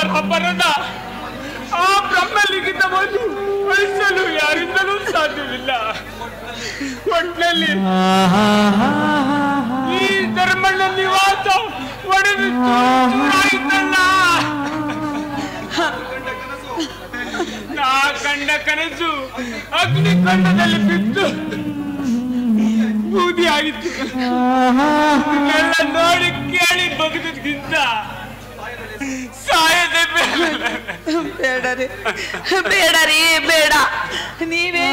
ಬರ ಬರದ ಆ ಬ್ರಹ್ಮಲಿಖಿತವನ್ನು ಅಳಿಸಲು ಯಾರಿಂದಲೂ ಸಾಧ್ಯವಿಲ್ಲ. ಒಟ್ಟಿನಲ್ಲಿ ಈ ಧರ್ಮಣ್ಣ ನಿವಾಸ ಒಡೆದು ನಾ ಕಂಡ ಕನಸು ಅಗ್ನಿ ಕಂಡದಲ್ಲಿ ಬಿದ್ದು ಬೂದಿ ಆಗಿತ್ತು. ನೋಡಿ ಕೇಳಿ ಸಾಯದೆ ಬೇಡ ಬೇಡ ರೀ. ಬೇಡ ರೀ ಬೇಡ. ನೀವೇ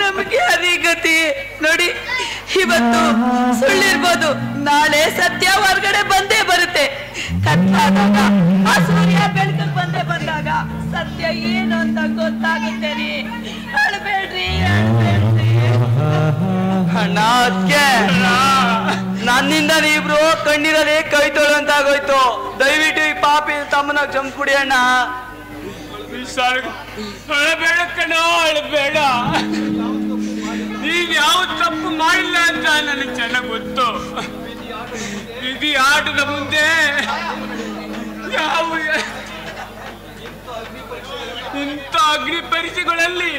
ನಮಗೆ ಅದೇ ಗತಿ. ನೋಡಿ ಇವತ್ತು ಸುಳ್ಳಿರ್ಬೋದು. ನಾಳೆ ಸತ್ಯ ಹೊರಗಡೆ ಬಂದೇ ಬರುತ್ತೆ. ಕತ್ತಾದಾಗ ಆ ಸೂರ್ಯ ಬೆಳಕಿಗೆ ಬಂದೇ ಬಂದಾಗ ಸತ್ಯ ಏನು ಅಂತ ಗೊತ್ತಾಗುತ್ತೆ ರೀ. ಅಳ್ಬೇಡ್ರಿ ಅಣ್ಣ ನನ್ನಿಂದ ನೀವಿಬ್ರು ಕಣ್ಣೀರಲ್ಲಿ ಕೈ ತೊಳೆಂತಾಗೋಯ್ತು ದಯವಿಟ್ಟು ಪಾಪಿ ತಮ್ಮನ ಜಮ್ ಕುಡಿಯಣ್ಣ. ಅಳಬೇಡ ಕಣ ನೀವ್ ಯಾವ ತಪ್ಪು ಮಾಡಿಲ್ಲ ಅಂತ ನನಗೆ ಚೆನ್ನಾಗ್ ಗೊತ್ತು. ಇದು ಆಟದ ಮುಂದೆ ಯಾವ ಇಂಥ ಅಗ್ನಿ ಪರೀಕ್ಷೆಗಳಲ್ಲಿ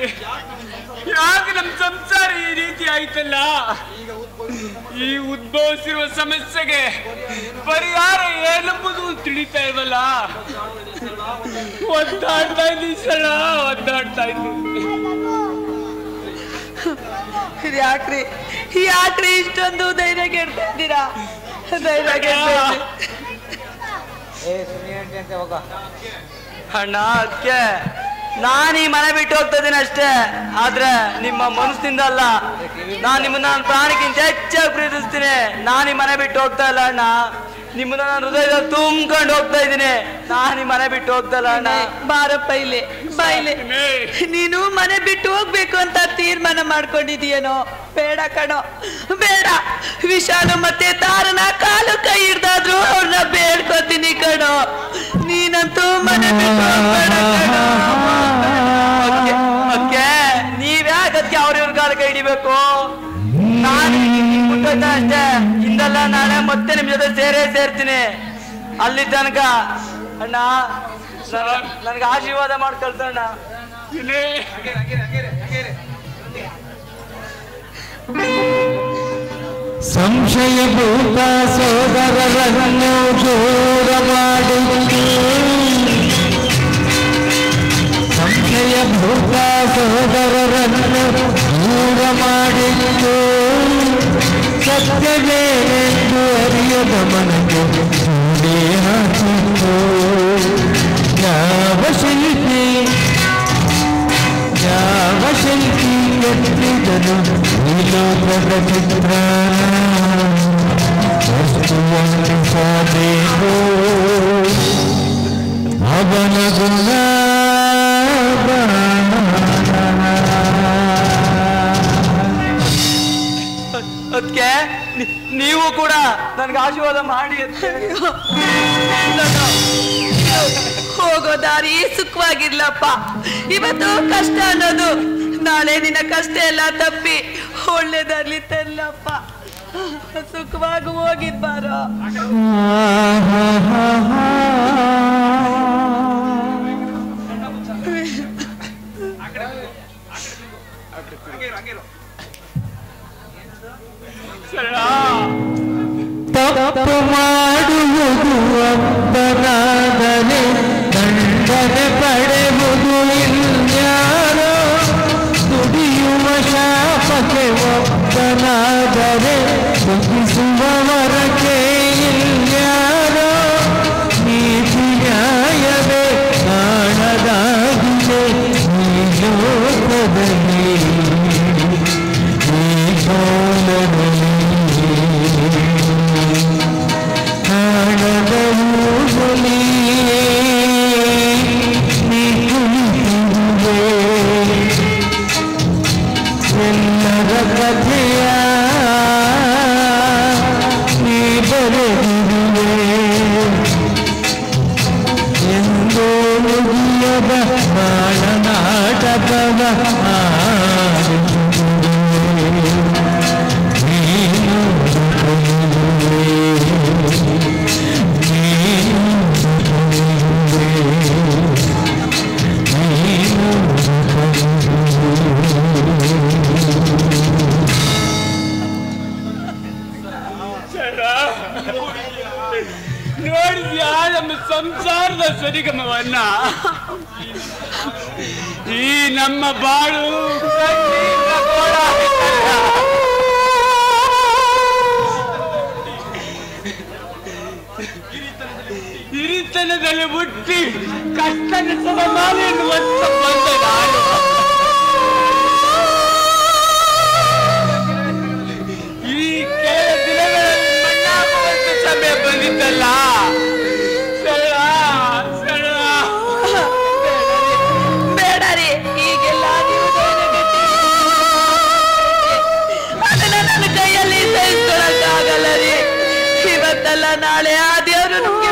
ಯಾಕೆ ನಮ್ ಸಂಸಾರ ಈ ರೀತಿ ಆಯ್ತಲ್ಲ? ಈ ಉದ್ಭವಿಸಿರುವ ಸಮಸ್ಯೆಗೆ ಪರಿಹಾರ ತಿಳಿತಾ ಇಲ್ವಲ್ಲ ಒದ್ದಾಡ್ತಾ ಇದ್ದೀನಿ ಸಳ ಒದ್ದಾಡ್ತಾ ಇದ್ದೀನಿ ಯಾಕ್ರಿ? ಯಾಕ್ರಿ ಇಷ್ಟೊಂದು ಧೈರ್ಯ ಕೇಳ್ತಾ ಇದ್ದೀರಾ? ಧೈರ್ಯ. ಅಣ್ಣ ಅದಕ್ಕೆ ನಾನು ಈ ಮನೆ ಬಿಟ್ಟು ಹೋಗ್ತಾ ಇದ್ದೀನಿ ಅಷ್ಟೇ. ಆದ್ರೆ ನಿಮ್ಮ ಮನಸ್ಸಿಂದ ಅಲ್ಲ ನಾನು ನಿಮ್ಮನ್ನ ನಾನು ಪ್ರಾಣಿಗಿಂತ ಹೆಚ್ಚಾಗಿ ಪ್ರೀತಿಸ್ತೀನಿ. ನಾನು ಈ ಮನೆ ಬಿಟ್ಟು ಹೋಗ್ತಾ ಇಲ್ಲ ಅಣ್ಣ. ನಿಮ್ಮನ್ನ ನಾನು ಹೃದಯದ ತುಂಬ್ಕೊಂಡು ಹೋಗ್ತಾ ಇದ್ದೀನಿ. ನಾನು ಮನೆ ಬಿಟ್ಟು ಹೋಗ್ತಾ ಇಲ್ಲ ಅಣ್ಣ ಬಾರಪ್ಪ ಇಲ್ಲಿ ಬಾಯಿಲೆ ನೀನು ಮನೆ ಬಿಟ್ಟು ಹೋಗ್ಬೇಕು ಅಂತ ತೀರ್ಮಾನ ಮಾಡ್ಕೊಂಡಿದೀಯನೋ ಬೇಡ ಕಣೋ ಬೇಡ. ವಿಶಾಲು ಮತ್ತೆ ತಾರನ ಕಾಲು ಕೈ ನಾಳೆ ಮತ್ತೆ ನಿಮ್ ಜೊತೆ ಸೇರೇ ಸೇರ್ತೀನಿ. ಅಲ್ಲಿ ತನಕ ಅಣ್ಣ ನನ್ಗೆ ಆಶೀರ್ವಾದ ಮಾಡಿ ಕಳ್ಸಣ್ಣ ಸಂಶಯಭೂತ ಸೋದರರನ್ನು ದೂರ ಮಾಡಿ. ಸಂಶಯ ಭೂತ ಸೋದರರನ್ನು ದೂರ ಮಾಡಿದ್ದು ಸತ್ಯವೇನೆಂದು ಅರಿಯದ ಮನಕ್ಕೆ ಚೂಡಿ ಹಾಕಿತ್ತು ಯಾವ ಶಿಲ್ಪಿ ಯಾವ ಶಿಲ್ಪಿ ಎತ್ತಿದನು ಈ ಲೋಕದ ಚಿತ್ರ ನನ್ಗೆ ಆಶೀರ್ವಾದ ಮಾಡಿ ಅಂತ ಹೋಗೋ ದಾರಿ ಸುಖವಾಗಿರ್ಲಪ್ಪ. ಇವತ್ತು ಕಷ್ಟ ಅನ್ನೋದು ನಾಳೆ ನಿನ್ನ ಕಷ್ಟ ಎಲ್ಲ ತಪ್ಪಿ ಒಳ್ಳೇದಾಗ್ಲಿ ತಲ್ಲಪ್ಪ. ಸುಖವಾಗಿ ಹೋಗಿದ್ಬಾರ ಮಾಡುವುದು ಒಬ್ಬನಾದರೆ ದಂಡನೆ ಪಡೆಯುವುದು ಇದ್ಯಾ ನಮ್ಮ ಸಂಸಾರದ ಸರಿಗಮವನ್ನ. ಈ ನಮ್ಮ ಬಾಳು. ಹಿರಿತನದಲ್ಲಿ ಹುಟ್ಟಿ ಕಷ್ಟ ಮಾಡಿ ಎನ್ನುವಂತ ಬಂದ ನಾನು. ಸರಳ ಬೇಡ ರೀ, ಈಗೆಲ್ಲ ನೀವು. ಅದನ್ನ ನನ್ನ ಕೈಯಲ್ಲಿ ಸಹಿಸ್ಕೊಳಕ್ಕಾಗಲ್ಲ ರೀ. ಇವತ್ತಲ್ಲ, ನಾಳೆ ಆ ದೇವರು ನಮ್ಗೆ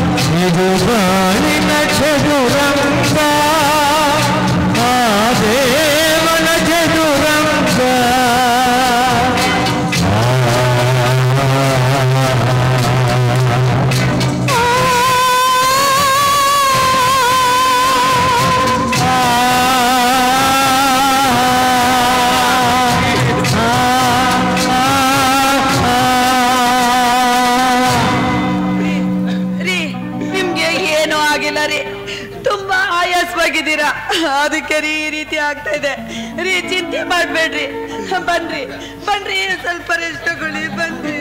Ne güzel ne çocuklar ತುಂಬಾ ಆಯಾಸವಾಗಿದ್ದೀರಾ? ಅದಕ್ಕೆ ರೀ ರೀತಿ ಆಗ್ತಾ ಇದೆ. ರೀ, ಚಿಂತೆ ಮಾಡ್ಬೇಡ್ರಿ. ಬನ್ರಿ ಬನ್ರಿ, ಸ್ವಲ್ಪ ರೆಸ್ಟ್ ತಗೊಳ್ಳಿ, ಬನ್ರಿ.